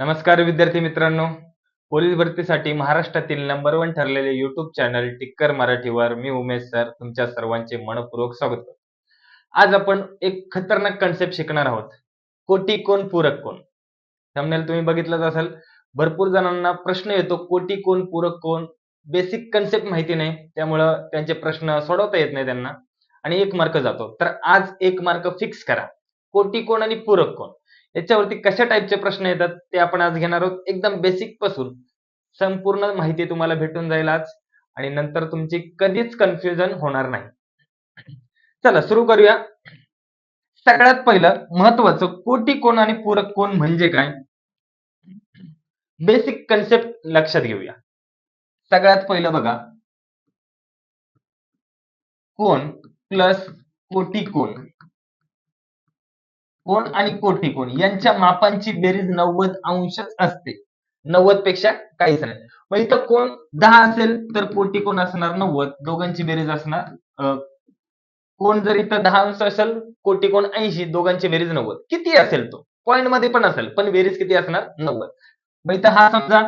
नमस्कार विद्यार्थी मित्रांनो. पोलीस भरतीसाठी महाराष्ट्रातील नंबर वन ठरलेले युट्यूब चॅनल टिक्कर मराठीवर मी उमेश सर तुमच्या सर्वांचे मनपूर्वक स्वागत करतो. आज आपण एक खतरनाक कन्सेप्ट शिकणार आहोत. कोटी कोण पूरक कोण? थंबनेल तुम्ही बघितलंच असेल. भरपूर जणांना प्रश्न येतो कोटी कोण पूरक कोण? बेसिक कन्सेप्ट माहिती नाही त्यामुळं त्यांचे प्रश्न सोडवता येत नाही त्यांना. आणि एक मार्क जातो. तर आज एक मार्क फिक्स करा. कोटी कोण आणि पूरक कोण? याच्यावरती कशा टाईपचे प्रश्न येतात ते आपण आज घेणार आहोत. एकदम बेसिकपासून. संपूर्ण माहिती तुम्हाला भेटून जाईल आज. आणि नंतर तुमची कधीच कन्फ्युजन होणार नाही. चला सुरू करूया. सगळ्यात पहिलं महत्वाचं कोटी कोण आणि पूरक कोण म्हणजे काय? बेसिक कन्सेप्ट लक्षात घेऊया. सगळ्यात पहिलं बघा. कोण प्लस कोटी कोण. कोण आणि कोटी कोण? यांच्या मापांची बेरीज नव्वद अंशच असते. नव्वदपेक्षा काहीच नाही. मग इथं कोण दहा असेल तर कोटी कोण असणार? नव्वद. दोघांची बेरीज असणार अं, कोण जर इथं दहा अंश असेल कोटी कोण ऐंशी दोघांची बेरीज नव्वद. किती असेल तो? पॉईंटमध्ये पण असेल पण बेरीज किती असणार? नव्वद. मग इथं हा समजा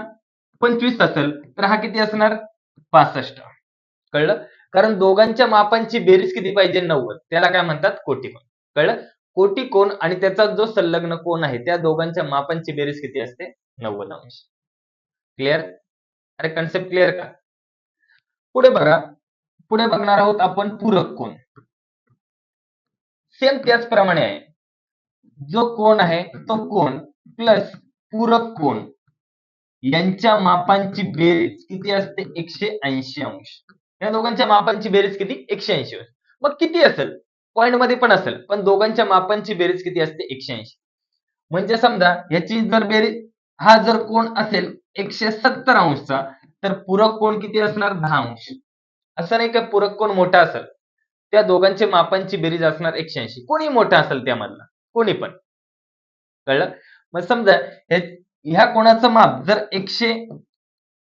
पंचवीस असेल तर हा किती असणार? पासष्ट. कळलं? कारण दोघांच्या मापांची बेरीज किती पाहिजे? नव्वद. त्याला काय म्हणतात? कोटी कोण. कळलं? कोटी कोण आणि त्याचा जो संलग्न कोण आहे त्या दोघांच्या मापांची बेरीज किती असते? नव्वद. अंश क्लिअर अरे कन्सेप्ट क्लिअर का? पुढे बघा. पुढे बघणार आहोत आपण पूरक कोण. सेम त्याचप्रमाणे आहे. जो कोण आहे तो कोण प्लस पूरक कोण. यांच्या मापांची बेरीज किती असते? एकशे ऐंशी अंश. या दोघांच्या मापांची बेरीज किती? एकशे ऐंशी अंश. मग किती असेल? पॉईंटमध्ये पण असेल पण दोघांच्या मापांची बेरीज किती असते? एकशे ऐंशी. म्हणजे समजा याची जर बेरीज हा जर कोण असेल एकशे सत्तर अंशचा तर पूरक कोण किती असणार? दहा अंश. असं नाही का पूरक कोण मोठा असेल त्या दोघांच्या मापांची बेरीज असणार एकशे ऐंशी. कोणी मोठा असेल त्यामधला कोणी पण. कळलं? मग समजा ह्या- ह्या कोणाचं माप जर एकशे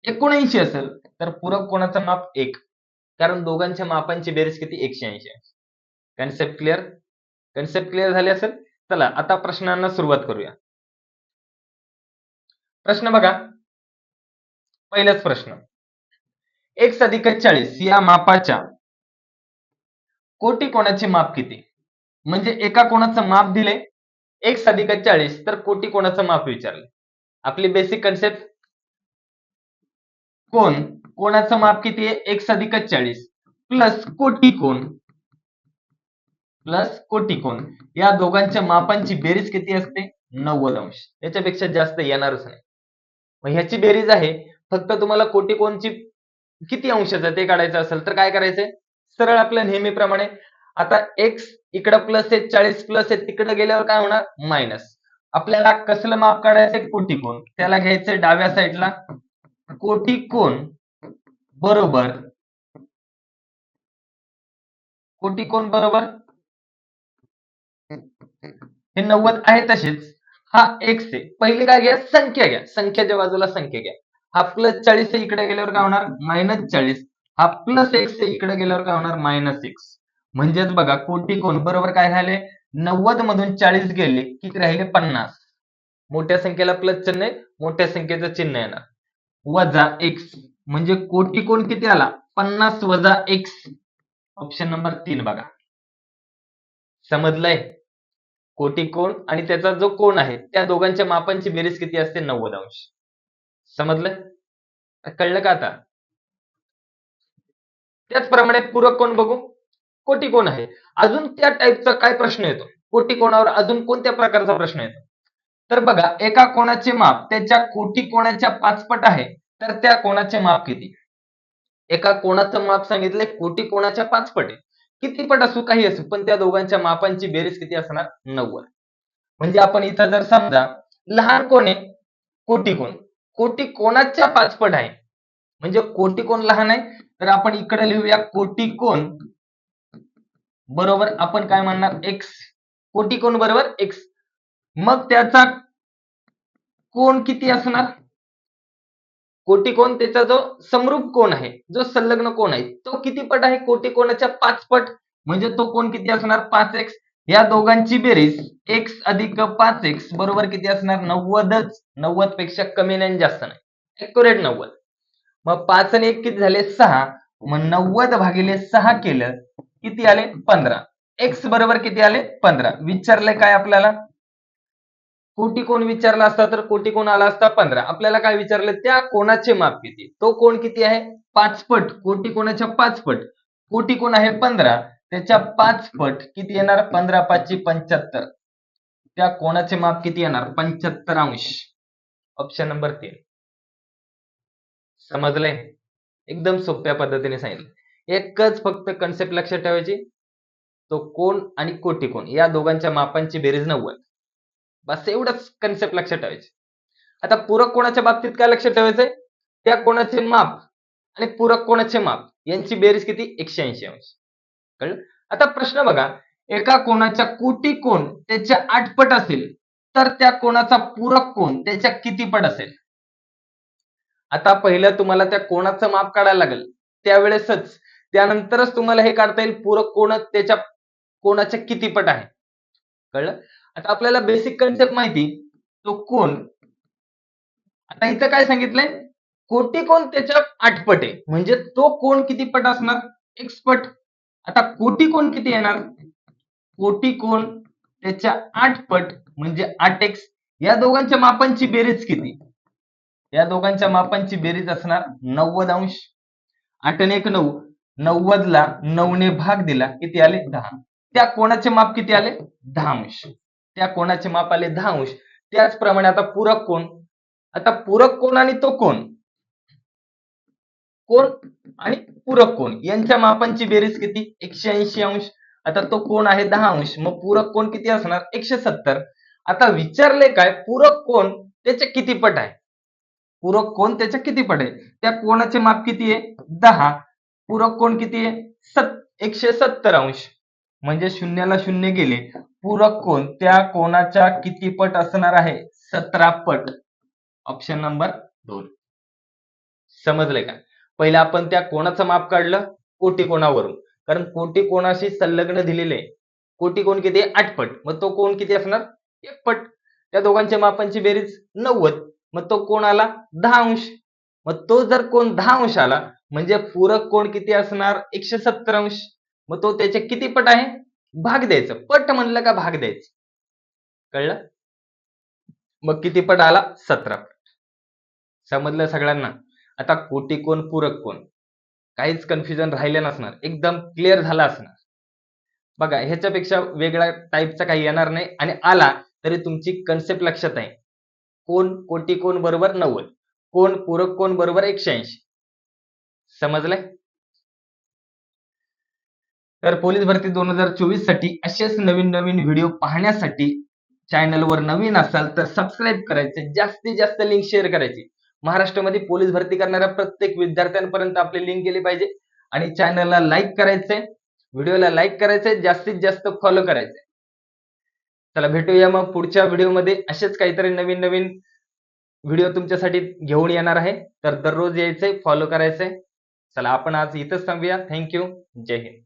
एकोणऐंशी असेल तर पूरक कोणाचं माप एक. कारण दोघांच्या मापांची बेरीज किती? एकशे ऐंशी. आहे कन्सेप्ट क्लिअर कन्सेप्ट क्लिअर झाले असेल? चला आता प्रश्नांना सुरुवात करूया. प्रश्न बघा. पहिलाच प्रश्न. एक अधिक चाळीस या मापाच्या कोटी कोणाचे माप किती? म्हणजे एका कोणाचं माप दिले एक अधिक चाळीस तर कोटी कोणाचं माप विचारले? आपली बेसिक कन्सेप्ट कोण? कोणाचं माप किती आहे? एक अधिक चाळीस. प्लस कोटी कोण? प्लस कोटी कोण या दोघांच्या मापांची बेरीज किती असते? नव्वद अंश. याच्यापेक्षा जास्त येणारच नाही. मग ह्याची बेरीज आहे. फक्त तुम्हाला कोटी कोणची किती अंशाचं ते काढायचं असेल तर काय करायचंय? सरळ आपल्या नेहमीप्रमाणे. आता एक्स इकडं प्लस आहे चाळीस प्लस आहे तिकडे गेल्यावर काय होणार? मायनस आपल्याला कसलं माप काढायचंय? कोटी कोण त्याला घ्यायचंय डाव्या साईडला कोटी कोण बरोबर. कोटी कोण बरोबर? हे नव्वद आहे तसेच हा एक्स आहे पहिले काय घ्या? संख्या घ्या. संख्याच्या बाजूला संख्या घ्या. हा प्लस चाळीस इकडे गेल्यावर काय होणार? मायनस चाळीस. हा प्लस एक्स इकडे गेल्यावर काय होणार? मायनस एक्स म्हणजेच बघा कोटी कोण? बरोबर काय झाले नव्वद मधून चाळीस गेले. किती राहिले? पन्नास. मोठ्या संख्येला प्लस चिन्ह आहे. मोठ्या संख्येचं चिन्ह येणार. वजा एक्स म्हणजे कोटी कोण किती आला? पन्नास वजा एक्स ऑप्शन नंबर तीन बघा. समजलंय? कोटी कोण आणि त्याचा जो कोण आहे त्या दोघांच्या मापांची बेरीज किती असते? नव्वद अंश. समजलं? कळलं का आता? त्याचप्रमाणे पूरक कोण बघू? कोटी कोण आहे? अजून त्या टाईपचा काय प्रश्न येतो? कोटी कोणावर अजून कोणत्या प्रकारचा प्रश्न येतो? तर बघा एका कोणाचे माप त्याच्या कोटी कोणाच्या पाचपट आहे तर त्या कोणाचे माप किती? एका कोणाचं माप सांगितलंय कोटी कोणाच्या पाचपट आहे. किती पट असू काही असू पण त्या दोघांच्या मापांची बेरीज किती असणार नव्वद. म्हणजे आपण इथं जर समजा लहान कोण आहे? कोटी कोण? कोटी कोणाच्या पाचपट आहे? म्हणजे कोटी कोण लहान आहे? तर आपण इकडे लिहूया कोटी कोण. बरोबर आपण काय म्हणणार? एक्स कोटी कोण बरोबर? एक्स मग त्याचा कोण किती असणार? कोटी कोण त्याचा जो समरूप कोण आहे जो संलग्न कोण आहे तो किती पट आहे? कोटी कोणाच्या पाच पट. म्हणजे तो कोण किती असणार? पाच एक्स या दोघांची बेरीज एक्स अधिक पाच एक्स बरोबर किती असणार? नव्वदच. नव्वदपेक्षा कमी नाही आणि जास्त नाही. अॅक्युरेट नव्वद. मग पाच आणि एक किती झाले? सहा. मग नव्वद भागिले सहा केलं किती आले? पंधरा. एक्स बरोबर किती आले? पंधरा. विचारलंय काय आपल्याला? कोटी कोण विचारला असता तर कोटी कोण आला असता पंधरा. आपल्याला काय विचारलं? त्या कोणाचे माप किती? तो कोण किती आहे? पाचपट कोटी कोणाच्या पाचपट कोटी कोण आहे? पंधरा. त्याच्या पाच पट किती येणार? पंधरा पाचशे पंच्याहत्तर. त्या कोणाचे माप किती येणार? पंच्याहत्तर अंश. ऑप्शन नंबर तीन. समजलंय? एकदम सोप्या पद्धतीने सांगितलं. एकच फक्त कन्सेप्ट लक्षात ठेवायची. तो कोण आणि कोटी कोण? या दोघांच्या मापांची बेरीज नव्वद. बस एवढंच कन्सेप्ट लक्षात ठेवायचे. आता पूरक कोणाच्या बाबतीत काय लक्षात ठेवायचंय? त्या कोणाचे माप आणि पूरक कोणाचे माप यांची बेरीज किती? एकशे ऐंशी अंश. कळलं? आता प्रश्न बघा. एका कोणाच्या कोटी कोण त्याच्या आठपट असेल तर त्या कोणाचा पूरक कोण त्याच्या किती पट असेल? आता पहिलं तुम्हाला त्या कोणाचं माप काढायला लागेल. त्यावेळेसच त्यानंतरच तुम्हाला हे काढता येईल पूरक कोण त्याच्या कोणाच्या किती पट आहे. कळलं? आता आपल्याला बेसिक कन्सेप्ट माहिती. तो कोण? आता इथं काय सांगितलंय? कोटी कोण त्याच्या आठ पट आहे म्हणजे तो कोण किती पट असणार? एक्स पट आता कोटी कोण किती येणार? कोटी कोण त्याच्या आठ पट म्हणजे आठ एक्स या दोघांच्या मापांची बेरीज किती? या दोघांच्या मापांची बेरीज असणार नव्वद अंश. आठ आणि एक नऊ. नव्वदला नऊने भाग दिला. किती आले? दहा. त्या कोणाचे माप किती आले? दहा अंश. त्या कोणाचे माप आले? दहा अंश. त्याचप्रमाणे आता पूरक कोण? आता पूरक कोण आणि तो कोण? कोण आणि पूरक कोण? यांच्या मापांची बेरीज किती? एकशे ऐंशी अंश. आता तो कोण आहे? दहा अंश. मग पूरक कोण किती असणार? एकशे सत्तर. आता विचारले काय? पूरक कोण त्याच्या किती पट आहे? पूरक कोण त्याच्या किती पट आहे? त्या कोणाचे माप किती आहे? दहा. पूरक कोण किती आहे? सत एकशे सत्तर अंश. म्हणजे शून्याला शून्य गेले. पूरक कोण? त्या कोणाच्या किती पट असणार आहे? सतरा पट. ऑप्शन नंबर दोन. समजलंय का? पहिला आपण त्या कोणाचं माप काढलं? कोटी कोणावरून. कारण कोटी कोणाशी संलग्न दिलेले. कोटी कोण किती? आठ पट. मग तो कोण किती असणार? एक पट. त्या दोघांच्या मापांची बेरीज नव्वद. मग तो कोण आला? दहा अंश. मग तो जर कोण दहा अंश आला म्हणजे पूरक कोण किती असणार? एकशे सत्तर अंश. मग तो त्याचे किती पट आहे? भाग द्यायचं. पट म्हणलं का भाग द्यायचं? कळलं? मग किती पट आला? सतरा पट. समजलं सगळ्यांना? आता कोटी कोण पूरक कोण? काहीच कन्फ्युजन राहिले नसणार. एकदम क्लिअर झालं असणार. बघा ह्याच्यापेक्षा वेगळ्या टाईपचा काही येणार नाही आणि आला तरी तुमची कन्सेप्ट लक्षात आहे. कोण कोटी कोण बरोबर नव्वद? कोण पूरक कोण बरोबर एकशे ऐंशी? समजलंय? तर पोलीस भरती दोन हजार चोवीससाठी असेच नवीन नवीन व्हिडिओ पाहण्यासाठी चॅनलवर नवीन असाल तर सबस्क्राईब करायचे जास्तीत जास्त लिंक शेअर करायची. महाराष्ट्रामध्ये पोलीस भरती करणाऱ्या प्रत्येक विद्यार्थ्यांपर्यंत आपली लिंक गेली पाहिजे आणि चॅनलला लाईक करायचंय व्हिडिओला लाईक करायचंय जास्तीत जास्त फॉलो करायचंय. चला भेटूया मग पुढच्या व्हिडिओमध्ये असेच काहीतरी नवीन नवीन व्हिडिओ तुमच्यासाठी घेऊन येणार आहे. तर दररोज यायचंय फॉलो करायचंय. चला आपण आज इथंच थांबूया. थँक्यू जय हिंद.